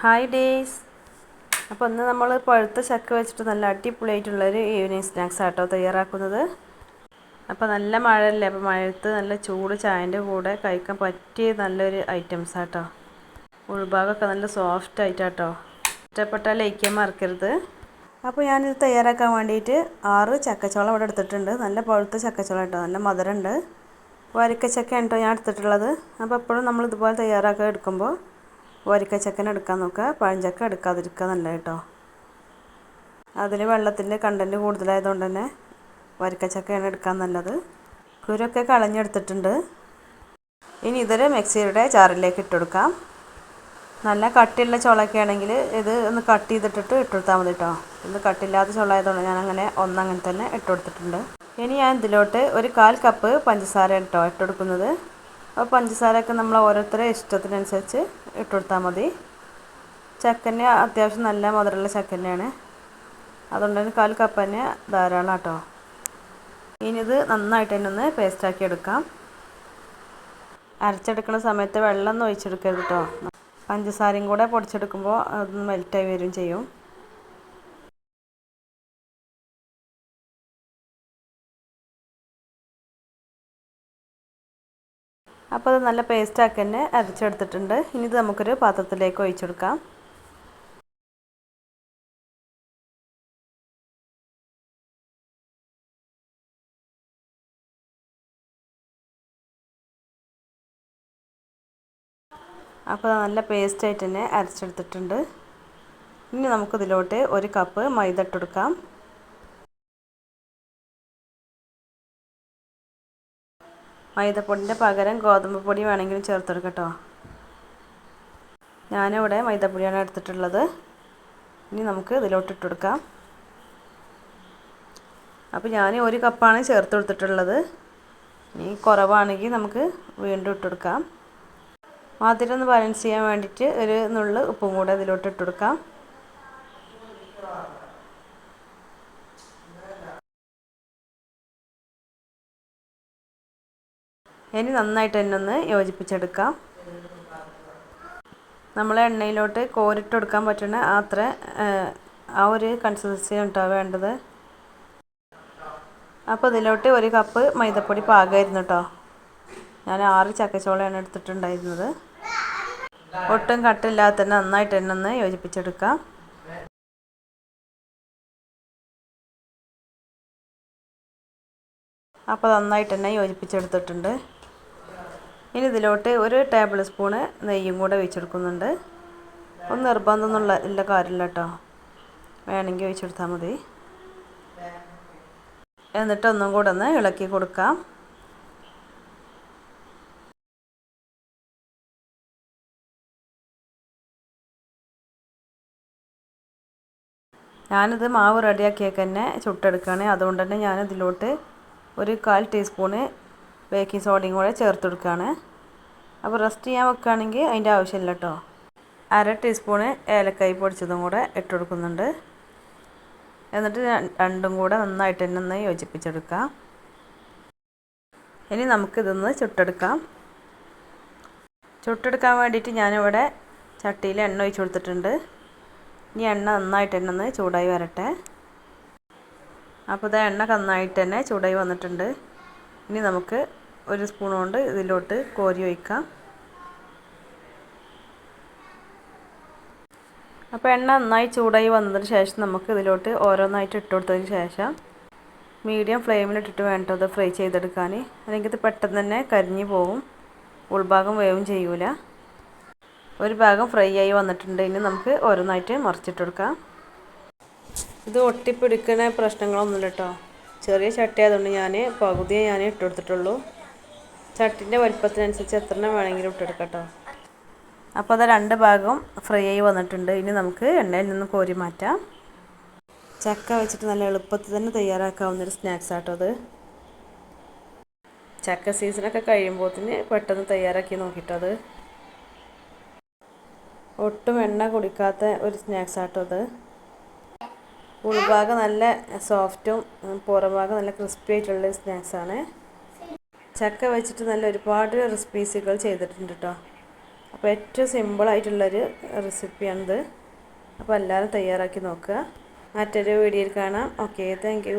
Hi days അപ്പോൾ ഇന്ന് നമ്മൾ പഴുത്ത ചക്ക വെച്ചിട്ട് നല്ല അടിപൊളിയായിട്ടുള്ളൊരു ഈവനിങ് സ്നാക്സ് ആട്ടോ തയ്യാറാക്കുന്നത്. അപ്പോൾ നല്ല മഴയല്ലേ അപ്പോൾ മഴയത്ത് നല്ല ചൂട് ചായന്റെ കൂടെ കഴിക്കാൻ പറ്റിയ നല്ലൊരു ഐറ്റംസ് ആട്ടോ. ഉൾഭാഗമൊക്കെ നല്ല സോഫ്റ്റ് ആയിട്ടാട്ടോ. ഇഷ്ടപ്പെട്ടാൽ ലയിക്കാൻ മറക്കരുത്. അപ്പോൾ ഞാനിത് തയ്യാറാക്കാൻ വേണ്ടിയിട്ട് ആറ് ചക്കച്ചോളം ഇവിടെ എടുത്തിട്ടുണ്ട്. നല്ല പഴുത്ത ചക്കച്ചോളം കേട്ടോ നല്ല മധുരമുണ്ട്. വരിക്കച്ചക്കയാണ് കേട്ടോ ഞാൻ എടുത്തിട്ടുള്ളത്. അപ്പോൾ എപ്പോഴും നമ്മൾ ഇതുപോലെ തയ്യാറാക്കാൻ എടുക്കുമ്പോൾ വരിക്കച്ചക്കൻ എടുക്കാൻ നോക്കുക. പഴഞ്ചക്ക എടുക്കാതിരിക്കുക നല്ല കേട്ടോ. അതിൽ വെള്ളത്തിന്റെ കണ്ടന്റ് കൂടുതലായതുകൊണ്ട് തന്നെ വരിക്കച്ചക്കയാണ് എടുക്കാൻ നല്ലത്. കുരൊക്കെ കളഞ്ഞെടുത്തിട്ടുണ്ട്. ഇനി ഇതൊരു മിക്സിയുടെ ജാറിലേക്ക് ഇട്ടുകൊടുക്കാം നല്ല കട്ടിയുള്ള ചുളയൊക്കെ ആണെങ്കിൽ ഇത് ഒന്ന് കട്ട് ചെയ്തിട്ടിട്ട് ഇട്ടുകൊടുത്താൽ മതി കേട്ടോ. ഇത് കട്ടില്ലാത്ത ചുളായതുകൊണ്ട് ഞാൻ അങ്ങനെ ഒന്നങ്ങനെ തന്നെ ഇട്ടുകൊടുത്തിട്ടുണ്ട് ഇനി ഞാൻ ഇതിലോട്ട് ഒരു കാൽ കപ്പ് പഞ്ചസാര കേട്ടോ ഇട്ടുകൊടുക്കുന്നത് അപ്പോൾ പഞ്ചസാരയൊക്കെ നമ്മൾ ഓരോരുത്തരെ ഇഷ്ടത്തിനനുസരിച്ച് ഇട്ട് കൊടുത്താൽ മതി. ചക്കന്നെ അത്യാവശ്യം നല്ല മധുരമുള്ള ചക്കന്നെയാണ്. അതുകൊണ്ട് തന്നെ കാൽ കപ്പ് തന്നെ ധാരാളം കേട്ടോ ഇനി ഇത് നന്നായിട്ട് തന്നെ ഒന്ന് പേസ്റ്റാക്കി എടുക്കാം. അരച്ചെടുക്കുന്ന സമയത്ത് വെള്ളം ഒന്നും ഒഴിച്ചെടുക്കരുത് കേട്ടോ പഞ്ചസാരയും കൂടെ പൊടിച്ചെടുക്കുമ്പോൾ അതൊന്ന് മെൽറ്റായി വരും ചെയ്യും. അപ്പോൾ അത് നല്ല പേസ്റ്റാക്കി തന്നെ അരച്ചെടുത്തിട്ടുണ്ട്. ഇനി ഇത് നമുക്കൊരു പാത്രത്തിലേക്ക് ഒഴിച്ചെടുക്കാം അപ്പോൾ നല്ല പേസ്റ്റായിട്ട് തന്നെ അരച്ചെടുത്തിട്ടുണ്ട്. ഇനി നമുക്കിതിലോട്ട് ഒരു കപ്പ് മൈദ ഇട്ടെടുക്കാം മൈദപ്പൊടിന്റെ പകരം ഗോതമ്പ് പൊടി വേണമെങ്കിലും ചേർത്തെടുക്കാം കേട്ടോ ഞാനിവിടെ മൈദപ്പൊടിയാണ് എടുത്തിട്ടുള്ളത്. ഇനി നമുക്ക് ഇതിലോട്ട് ഇട്ടെടുക്കാം അപ്പോൾ ഞാൻ ഒരു കപ്പാണ് ചേർത്ത് കൊടുത്തിട്ടുള്ളത്. ഇനി കുറവാണെങ്കിൽ നമുക്ക് വീണ്ടും ഇട്ടെടുക്കാം മധുരം ഒന്ന് ബാലൻസ് ചെയ്യാൻ വേണ്ടിയിട്ട് ഒരു നുള്ളു ഉപ്പും കൂടെ ഇതിലോട്ട് ഇട്ടെടുക്കാം ഇനി നന്നായിട്ട് തന്നെ ഒന്ന് യോജിപ്പിച്ചെടുക്കാം. നമ്മൾ എണ്ണയിലോട്ട് കോരിട്ട് കൊടുക്കാൻ പറ്റുന്ന അത്ര ആ ഒരു കൺസിസ്റ്റൻസി ഉണ്ടാവുക വേണ്ടത്? അപ്പോൾ ഇതിലോട്ട് ഒരു കപ്പ് മൈദപ്പൊടി പാകമായിരുന്നു കേട്ടോ ഞാൻ ആറ് ചക്കച്ചോളയാണ് എടുത്തിട്ടുണ്ടായിരുന്നത്. ഒട്ടും കട്ടില്ലാതെ തന്നെ നന്നായിട്ട് തന്നെ ഒന്ന് യോജിപ്പിച്ചെടുക്കാം. അപ്പോൾ നന്നായിട്ട് തന്നെ യോജിപ്പിച്ചെടുത്തിട്ടുണ്ട്. ഇനി ഇതിലോട്ട് ഒരു ടേബിൾ സ്പൂണ് നെയ്യും കൂടെ വെച്ചെടുക്കുന്നുണ്ട് ഒന്ന് നിർബന്ധമൊന്നുള്ള ഇല്ല കാര്യമില്ല കേട്ടോ. വേണമെങ്കിൽ ഒഴിച്ചെടുത്താൽ മതി. എന്നിട്ട് ഒന്നും കൂടെ ഒന്ന് ഇളക്കി കൊടുക്കാം. ഞാനിത് മാവ് റെഡിയാക്കിയൊക്കെ തന്നെ ചുട്ടെടുക്കുകയാണ്. അതുകൊണ്ട് തന്നെ ഞാനിതിലോട്ട് ഒരു കാൽ ടീസ്പൂണ് ബേക്കിംഗ് സോഡയും കൂടെ ചേർത്ത് കൊടുക്കുകയാണ്. അപ്പോൾ റെസ്റ്റ് ചെയ്യാൻ വെക്കുകയാണെങ്കിൽ അതിന്റെ ആവശ്യമില്ല കേട്ടോ. അര ടീസ്പൂണ് ഏലക്കായി പൊടിച്ചതും കൂടെ ഇട്ട് കൊടുക്കുന്നുണ്ട്. എന്നിട്ട് രണ്ടും കൂടെ നന്നായിട്ട് തന്നെ ഒന്ന് യോജിപ്പിച്ചെടുക്കാം. ഇനി നമുക്കിതൊന്ന് ചുട്ടെടുക്കാം. ചുട്ടെടുക്കാൻ വേണ്ടിയിട്ട് ഞാനിവിടെ ചട്ടിയിൽ എണ്ണ ഒഴിച്ചു കൊടുത്തിട്ടുണ്ട്. ഇനി എണ്ണ നന്നായിട്ട് തന്നെ ഒന്ന് ചൂടായി വരട്ടെ. അപ്പോൾ ഇത് എണ്ണ നന്നായിട്ട് തന്നെ ചൂടായി വന്നിട്ടുണ്ട്. ഇനി നമുക്ക് ഒരു സ്പൂൺ കൊണ്ട് ഇതിലോട്ട് കോരി ഒഴിക്കാം. അപ്പോൾ എണ്ണ നന്നായി ചൂടായി വന്നതിന് ശേഷം നമുക്ക് ഇതിലോട്ട് ഓരോന്നായിട്ട് ഇട്ട് കൊടുത്തതിന് ശേഷം മീഡിയം ഫ്ലെയിമിലിട്ടിട്ട് വേണ്ട അത് ഫ്രൈ ചെയ്തെടുക്കാൻ. അല്ലെങ്കിൽ ഇത് പെട്ടെന്ന് തന്നെ കരിഞ്ഞു പോവും. ഉൾഭാഗം വേവും ചെയ്യൂല. ഒരു ഭാഗം ഫ്രൈ ആയി വന്നിട്ടുണ്ട്. ഇനി നമുക്ക് ഓരോന്നായിട്ട് മറിച്ചിട്ട് കൊടുക്കാം. ഇത് ഒട്ടിപ്പിടിക്കുന്ന പ്രശ്നങ്ങളൊന്നുമില്ല കേട്ടോ. ചെറിയ ചട്ടി ആയതുകൊണ്ട് ഞാൻ പകുതിയെ ഞാൻ ഇട്ട് കൊടുത്തിട്ടുള്ളൂ. ചട്ടിന്റെ വലിപ്പത്തിനനുസരിച്ച് എത്ര എണ്ണം വേണമെങ്കിലും ഇട്ടെടുക്കാം കേട്ടോ. അപ്പോൾ അത് രണ്ട് ഭാഗവും ഫ്രൈ ആയി വന്നിട്ടുണ്ട്. ഇനി നമുക്ക് എണ്ണയിൽ നിന്ന് കോരി മാറ്റാം. ചക്ക വെച്ചിട്ട് നല്ല എളുപ്പത്തിൽ തന്നെ തയ്യാറാക്കാവുന്നൊരു സ്നാക്സ് ആട്ടോ അത്. ചക്ക സീസണൊക്കെ തന്നെ പെട്ടെന്ന് തയ്യാറാക്കി നോക്കിയിട്ടത് ഒട്ടും എണ്ണ കുടിക്കാത്ത ഒരു സ്നാക്സ് ആട്ടോ അത്. ഉൾഭാഗം നല്ല സോഫ്റ്റും പുറംഭാഗം നല്ല ക്രിസ്പി ആയിട്ടുള്ള സ്നാക്സാണ് ചക്ക വെച്ചിട്ട് നല്ല ഒരുപാട് റെസിപ്പീസുകൾ ചെയ്തിട്ടുണ്ട് കേട്ടോ അപ്പോൾ ഏറ്റവും സിമ്പിളായിട്ടുള്ളൊരു റെസിപ്പിയാണിത് അപ്പോൾ എല്ലാവരും തയ്യാറാക്കി നോക്കുക. മറ്റൊരു വീഡിയോയിൽ കാണാം. Okay thank